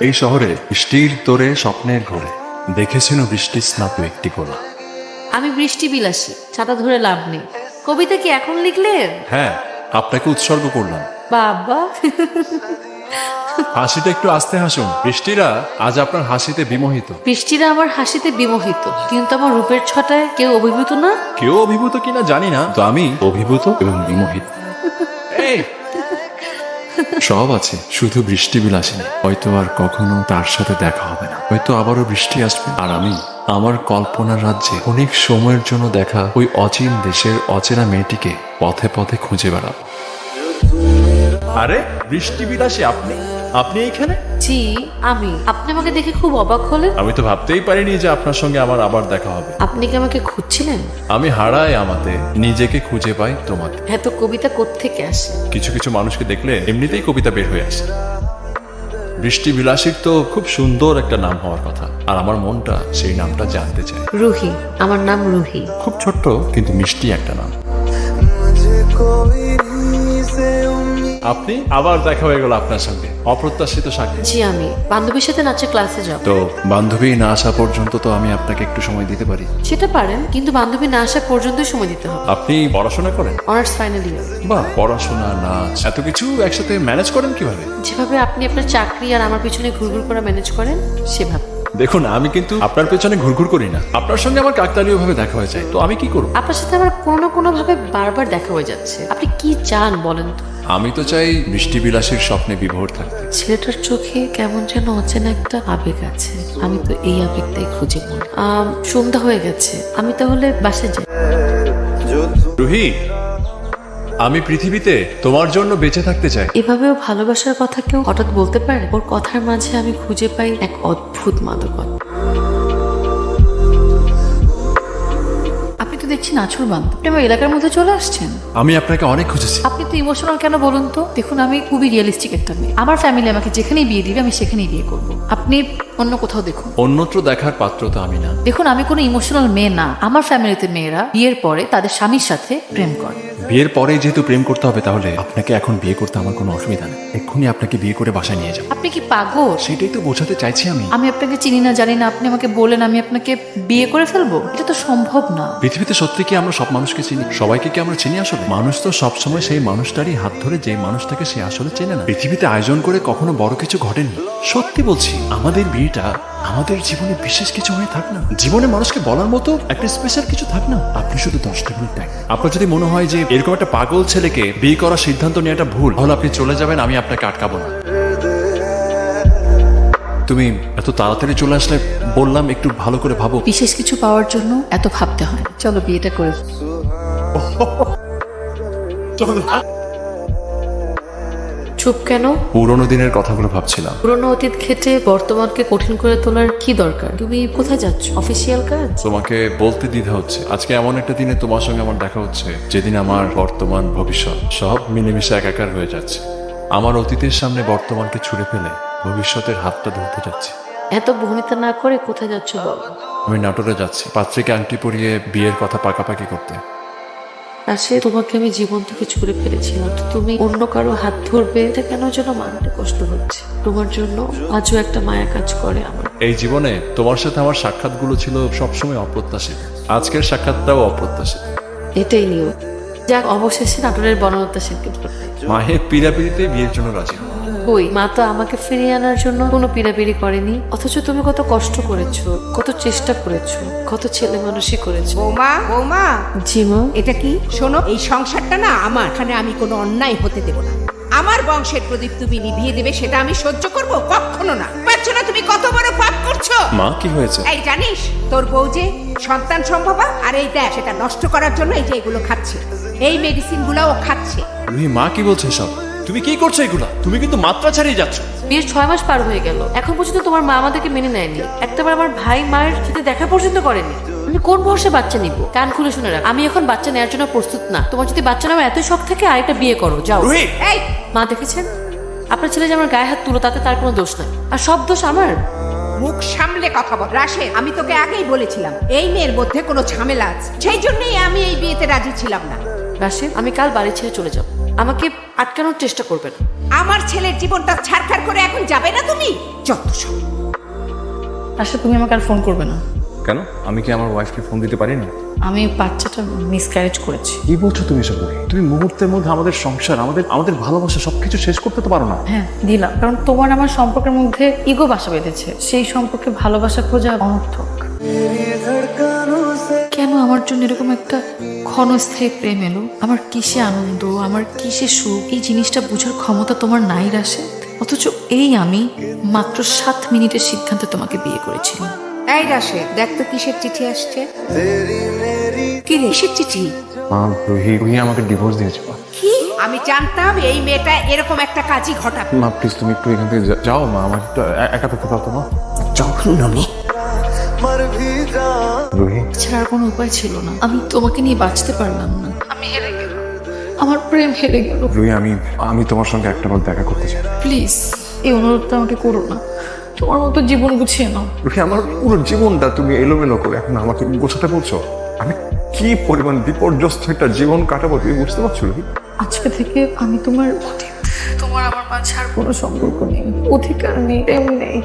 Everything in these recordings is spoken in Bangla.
এই শহরে বৃষ্টির তোরে স্বপ্নের ঘরে। দেখেছিল বৃষ্টি স্নাত একটি কোলা। আমি বৃষ্টি বিলাসী ছাতা ধরে লাভ নেই। কবিতা কি এখন লিখলেন? হ্যাঁ আপনাকে উৎসর্গ করলাম। বাবা। হাসিটা একটু আস্তে হাসুন। বৃষ্টিরা আজ আপনার হাসিতে বিমোহিত। বৃষ্টিরা আমার হাসিতে বিমোহিত। কিন্তু আমার রূপের ছটায় কেউ অভিভূত না? কেউ অভিভূত কিনা জানি না তো আমি অভিভূত এবং বিমোহিত। এই! সব আছে, শুধু বৃষ্টি বিল আসেনি হয়তো আর কখনো তার সাথে দেখা হবে না। হয়তো আবারও বৃষ্টি আসবে। আর আমি, আমার কল্পনার রাজ্যে অনেক সময়ের জন্য দেখা ওই অচিন দেশের অচেনা মেয়েটিকে পথে পথে খুঁজে বেড়াবো। আরে, বৃষ্টি বিলাসে আপনি? আপনি এইখানে জি আমি। আপনি আমাকে দেখে খুব অবাক হলেন। আমি তো ভাবতেই পারিনি যে আপনার সঙ্গে আমার আবার দেখা হবে। আপনি কি আমাকে খুঁজছিলেন? আমি হারাই আমাতে। নিজেকে খুঁজে পাই তোমাতে। এত কবিতা কোত্থেকে আসে? কিছু কিছু মানুষকে দেখলে এমনিতেই কবিতা বের হয়ে আসে। বৃষ্টি বিলাসীর তো খুব সুন্দর একটা নাম হওয়ার কথা। আর আমার মনটা সেই নামটা জানতে চায়। রুহি আমার নাম রুহি। খুব ছোট্ট কিন্তু মিষ্টি একটা নাম। আপনি আবার দেখা হয়ে গেল আপনার সঙ্গে। অপ্রত্যাশিত সাক্ষী। জি আমি। বান্ধবীর সাথে নাচের ক্লাসে যাব। তো বান্ধবী না আসা পর্যন্ত তো আমি আপনাকে একটু সময় দিতে পারি? সেটা পারেন কিন্তু বান্ধবী না আসা পর্যন্তই সময় দিতে হবে। আপনি পড়াশোনা করেন? অনার্স ফাইনাল ইয়ার বা পড়াশোনা নাচ এত কিছু একসাথে ম্যানেজ করেন কীভাবে? যেভাবে আপনি আপনার চাকরি আর আমার পিছনে ঘুরঘুর করে ম্যানেজ করেন সেভাবে। দেখুন আমি কিন্তু আপনার পেছনে ঘুরঘুর করি না। আপনার সঙ্গে আমার কাকতালীয় ভাবে দেখা হয়ে যায়। তো আমি কি করব? আপনার সাথে আমার কোনো ভাবে বারবার দেখা হয়ে যাচ্ছে। আপনি কি চান বলেন তো? আমি তো চাই বৃষ্টি বিলাসের স্বপ্নে বিভোর থাকতে। ছেলেটার চোখে কেমন যেন অচেনা একটা আবেগ আছে। আমি তো এই আবেগটাই খুঁজে মন সন্ধ্যা হয়ে গেছে। আমি তাহলে বাসে যাই। রুহি আমি পৃথিবীতে তোমার জন্য বেঁচে থাকতে চাই। এভাবেও ভালোবাসার কথা কেউ হঠাৎ বলতে পারে? ওর কথার মাঝে আমি খুঁজে পাই এক অদ্ভুত মাদকতা। তো দেখছি নাছর বান্ধব। আপনি আমার এলাকার মধ্যে চলে আসছেন? আমি আপনাকে অনেক খুঁজেছি। আপনি তো ইমোশনাল কেন বলুন তো? দেখুন আমি খুবই রিয়েলিস্টিক একটা মেয়ে। আমার ফ্যামিলি আমাকে যেখানেই বিয়ে দিবে আমি সেখানেই বিয়ে করব। আপনি অন্য কোথাও দেখুন। অন্যত্র দেখার পাত্র তো আমি না। দেখুন আমি কোনো ইমোশনাল মেয়ে না। আমার ফ্যামিলিতে মেয়েরা বিয়ের পরে তাদের স্বামীর সাথে প্রেম করে। বিয়ের পরে যেহেতু প্রেম করতে হবে তাহলে আপনাকে এখন বিয়ে করতে আমার কোনো অসুবিধা নেই। এক্ষুনি আপনাকে বিয়ে করে বাসায় নিয়ে যাব। আপনি কি পাগল? সেটাই তো বোঝাতে চাইছি আমি। আমি আপনাকে চিনি না জানি না আপনি আমাকে বলেন আমি আপনাকে বিয়ে করে ফেলব? এটা তো সম্ভব না। পৃথিবীতে সত্যি কি আমরা সব মানুষকে চিনি? সবাইকে কি আমরা চিনি আসলে? মানুষ তো সবসময় সেই মানুষটারই হাত ধরে যে মানুষটাকে সে আসলে চেনে না। পৃথিবীতে আয়োজন করে কখনো বড় কিছু ঘটেনি। সত্যি বলছি আমাদের বিয়েটা আমাদের জীবনে বিশেষ কিছু হয়ে থাক না। জীবনে মানুষকে বলার মতো একটা স্পেশাল কিছু থাক না। আপনি শুধু দশটা মিনিট টাইম আপনার যদি মনে হয় যে এরকম একটা পাগল ছেলেকে বিয়ে করার সিদ্ধান্ত নেওয়াটা ভুল তাহলে আপনি চলে যাবেন আমি আপনাকে আটকাবো না। তুমি এত তাড়াতাড়ি চলে আসলে বললাম একটু ভালো করে ভাবো। বিশেষ কিছু পাওয়ার জন্য এত ভাবতে হয়। চলো বিয়েটা করে ফেলি। চুপ কেন? পুরোনো দিনের কথাগুলো ভাবছিলাম। পুরনো অতীত ঘেটে বর্তমানকে কঠিন করে তোলার কি দরকার? তুমি কোথায় যাচ্ছ? অফিসিয়াল কাজ? তোমাকে বলতে দ্বিধা হচ্ছে। আজকে এমন একটা দিনে তোমার সঙ্গে আমার দেখা হচ্ছে যেদিন আমার বর্তমান ভবিষ্যৎ। সব মিলেমিশে একাকার হয়ে যাচ্ছে। আমার অতীতের সামনে বর্তমানকে ছুড়ে ফেলে ভবিষ্যতের হাতটা ধরতে যাচ্ছি। এত ভূমিতা না করে কোথায় যাচ্ছ আমি নাটোরে যাচ্ছি। পাত্রীকে আংটি পরিয়ে বিয়ের কথা পাকাপাকি করতে। আসে তোমাকে আমি জীবন থেকে ছুড়ে ফেলেছিলাম। তুমি অন্য কারও হাত ধরবে এটা কেন যেন মানতে কষ্ট হচ্ছে? তোমার জন্য আজও একটা মায়া কাজ করে আমার। এই জীবনে তোমার সাথে আমার সাক্ষাৎগুলো ছিল সবসময় অপ্রত্যাশিত। আজকের সাক্ষাৎটাও অপ্রত্যাশিত। এটাই নিয়ম। যাক অবশেষে নাটোরের বনলতা সেনকে মাহে পিড়াপিড়িতে বিয়ের জন্য রাজি হলো। কই? মা তো আমাকে ফিরিয়ে আনার জন্য কোনো পিড়াপিড়ি করেনি। অথচ তুমি কত কষ্ট করেছ কত চেষ্টা করেছ কত ছেলে মানুষই করেছ। বৌমা বৌমা। জি মা। এটা কি? শোনো এই সংসারটা না আমার। এখানে আমি কোনো অন্যায় হতে দেব না। আমার বংশের প্রদীপ তুমি নিভিয়ে দেবে সেটা আমি সহ্য করব কখনো না। পাচ্ছ না তুমি কত বড় পাপ করছ? মা কি হয়েছে? এই জানিস তোর বউ যে সন্তান সম্ভবা আর এই দেখ সেটা নষ্ট করার জন্য এই যে এগুলো খাচ্ছে। এই মেডিসিন ও খাচ্ছে। রুহি মা কি বলছে সব তুমি কি করছ এগুলা? তুমি কিন্তু মাত্রা ছাড়িয়ে যাচ্ছ। বিয়ের ছয় মাস পার হয়ে গেল। এখন পর্যন্ত তোমার মা আমাদেরকে মেনে নেয়নি। একটাবার আমার ভাই মায়ের সাথে দেখা পর্যন্ত করেনি। আমি কোন ভরসে বাচ্চা নিব? কান খুলে শুনে রাখ। আমি এখন বাচ্চা নেওয়ার জন্য প্রস্তুত না। তোমার যদি বাচ্চা নেওয়ার এত শখ থাকে আরেকটা বিয়ে করো। যাও। রুহি এই! মা দেখেছেন? আপনার ছেলে যে আমার গায়ে হাত তুলো তাতে তার কোনো দোষ নাই। আর সব দোষ আমার? মুখ সামলে কথা বল। রাশেদ আমি তোকে আগেই বলেছিলাম এই মেয়ের মধ্যে কোনো ঝামেলা আছে। সেই জন্যই আমি এই বিয়েতে রাজি ছিলাম না। রাশিদ আমি কাল বাড়ি ছেড়ে চলে যাব। আমাকে আটকানোর চেষ্টা করবে না। আমার ছেলের জীবনটা ছাড়খাড় করে এখন যাবে না তুমি? যত সব। আসলে তুমি আমাকে আর ফোন করবে না। কেন? আমি কি আমার ওয়াইফকে ফোন দিতে পারি না আমি বাচ্চাটা মিসক্যারেজ করেছি। কি বলছো তুমি সব তুমি মুহূর্তের মধ্যে আমাদের সংসার আমাদের আমাদের ভালোবাসা সবকিছু শেষ করতে তো পারো না। হ্যাঁ দিলাম। কারণ তোমার আমার সম্পর্কের মধ্যে ইগো বাসা বেঁধেছে। সেই সম্পর্কে ভালোবাসা খোঁজা অনর্থক। কেন আমার জন্য এরকম একটা ক্ষণস্থায়ী প্রেম এলো? আমার কিসে আনন্দ? আমার কিসে সুখ? এই জিনিসটা বোঝার ক্ষমতা তোমার নাই রাশে অথচ এই আমি মাত্র সাত মিনিটের সিদ্ধান্তে তোমাকে বিয়ে করেছিলাম। এই রাশে দেখ তো কিসের চিঠি আসছে। কি কিসের চিঠি? মা রুহি রুহি আমাকে ডিভোর্স দিয়েছে কি? আমি জানতাম এই মেয়েটা এরকম একটা কাজই ঘটাবে। মা প্লিজ তুমি একটু এখান থেকে যাও মা আমার একা থাকতে পারতো মা। জঘন্য মেয়ে। রুহি ছাড়ার কোনো উপায় ছিল না। আমি তোমাকে নিয়ে বাঁচতে পারলাম না। আমি হেরে গেলাম। আমার প্রেম হেরে গেল। রুহি আমি আমি তোমার সঙ্গে একটা বার দেখা করতে চাই। প্লিজ এই অনুরোধটা আমাকে করো না। তোমার মতো জীবন গুছিয়ে নাও। রুহি আমার পুরো জীবনটা তুমি এলোমেলো করে এখন আমাকে গোছাতে বলছো। আমি কি পরিমাণ বিপর্যস্ত একটা জীবন কাটাবো তুমি বুঝতে পারছ রুহি? আজকে থেকে আমি তোমার তোমার আমার মাঝে আর কোনো সম্পর্ক নেই। অধিকার নেই প্রেম নেই।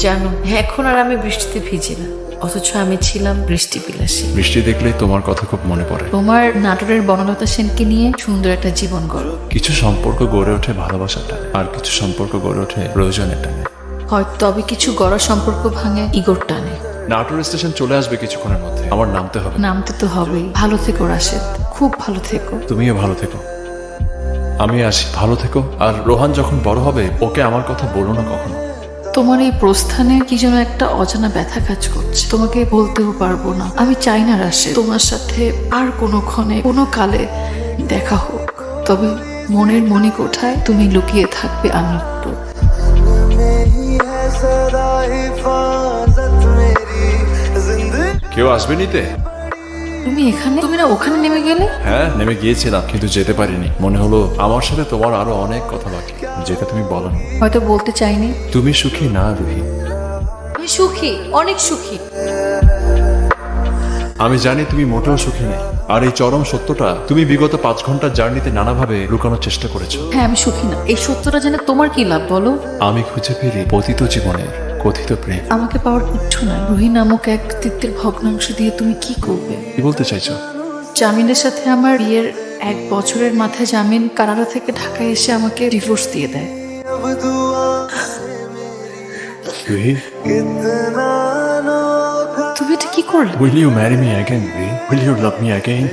জানো এখন আর আমি বৃষ্টিতে ভিজি না। অথচ আমি ছিলাম বৃষ্টি বিলাসী বৃষ্টি দেখলে তোমার কথা খুব মনে পড়ে। তোমার নাটোরের বনলতা সেনকে নিয়ে সুন্দর একটা জীবন গড়ো। কিছু সম্পর্ক গড়ে ওঠে ভালোবাসার টানে আর কিছু সম্পর্ক গড়ে ওঠে প্রয়োজনের টানে। হয়তো তবে কিছু গড়া সম্পর্ক ভাঙে ইগোর টানে। নাটোর স্টেশন চলে আসবে কিছুক্ষণের মধ্যে। আমার নামতে হবে। নামতে তো হবেই। ভালো থেকো রাশেদ। খুব ভালো থেকো। তুমিও ভালো থেকো। আমি আসি। ভালো থেকো। আর রোহান যখন বড় হবে ওকে আমার কথা বলো না কখনো। তোমার এই প্রস্থানে কি যেন একটা অজানা ব্যথা কাজ করছে। তোমাকে বলতেও পারব না। আমি চাই না রাশে। তোমার সাথে আর কোনো ক্ষণে, কোনো কালে দেখা হোক। তবে মনের মনি কোঠায় তুমি লুকিয়ে থাকবে আমৃত্যু কেউ আসবে নিতে? তুমি এখানে? তুমি না ওখানে নেমে গেলে? হ্যাঁ নেমে গিয়েছিলাম কিন্তু যেতে পারিনি। মনে হলো আমার সাথে তোমার আরও অনেক কথা বাকি। যেটা তুমি বলো হয়তো বলতে চাইনি। তুমি সুখী না রুহি? আমি সুখী অনেক সুখী। আমি জানি তুমি মোটেও সুখী নেই। আর এই চরম সত্যটা তুমি বিগত পাঁচ ঘণ্টার জার্নিতে নানাভাবে লুকানোর চেষ্টা করেছ। হ্যাঁ আমি সুখী না। এই সত্যটা জেনে তোমার কি লাভ বলো? আমি খুঁজে পেলি পতিত জীবনের কথিত প্রেম। আমাকে পাওয়ার কিচ্ছু নাই। রুহি নামক এক তিত্বের ভগ্নাংশ দিয়ে তুমি কি করবে? কি বলতে চাইছো? জামিনের সাথে আমার বিয়ের এক বছরের মাথায় জামিন কানাডা থেকে ঢাকায় এসে আমাকে ডিভোর্স দিয়ে দেয়। রুহি? তুমি এটা কি করলে? Will you marry me again, Rui? Will you love me again,